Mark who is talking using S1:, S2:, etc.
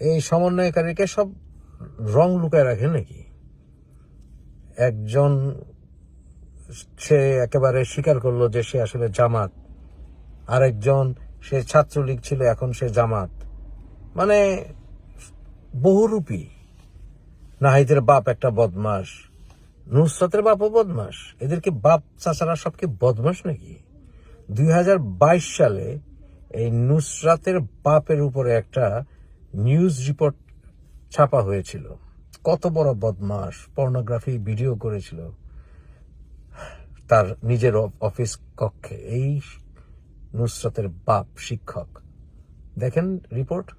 S1: এই সমন্বয়কারীকে সব রং লুকায় রাখে নাকি? একজন সে একেবারে স্বীকার করল যে সে আসলে জামাত, আরেকজন সে ছাত্রলীগ ছিল, এখন সে জামাত। মানে বহুরূপী। নাহিদের বাপ একটা বদমাস, নুসরাতের বাপও বদমাস। এদেরকে বাপ চাচারা সব কি বদমাস নাকি? দুই হাজার বাইশ সালে এই নুসরাতের বাপের উপরে একটা নিউজ রিপোর্ট ছাপা হয়েছিল। কত বড় বদমাস পর্নোগ্রাফি ভিডিও করেছিল তার নিজের অফিস কক্ষে। এই নুসরতের বাপ শিক্ষক। দেখেন রিপোর্ট।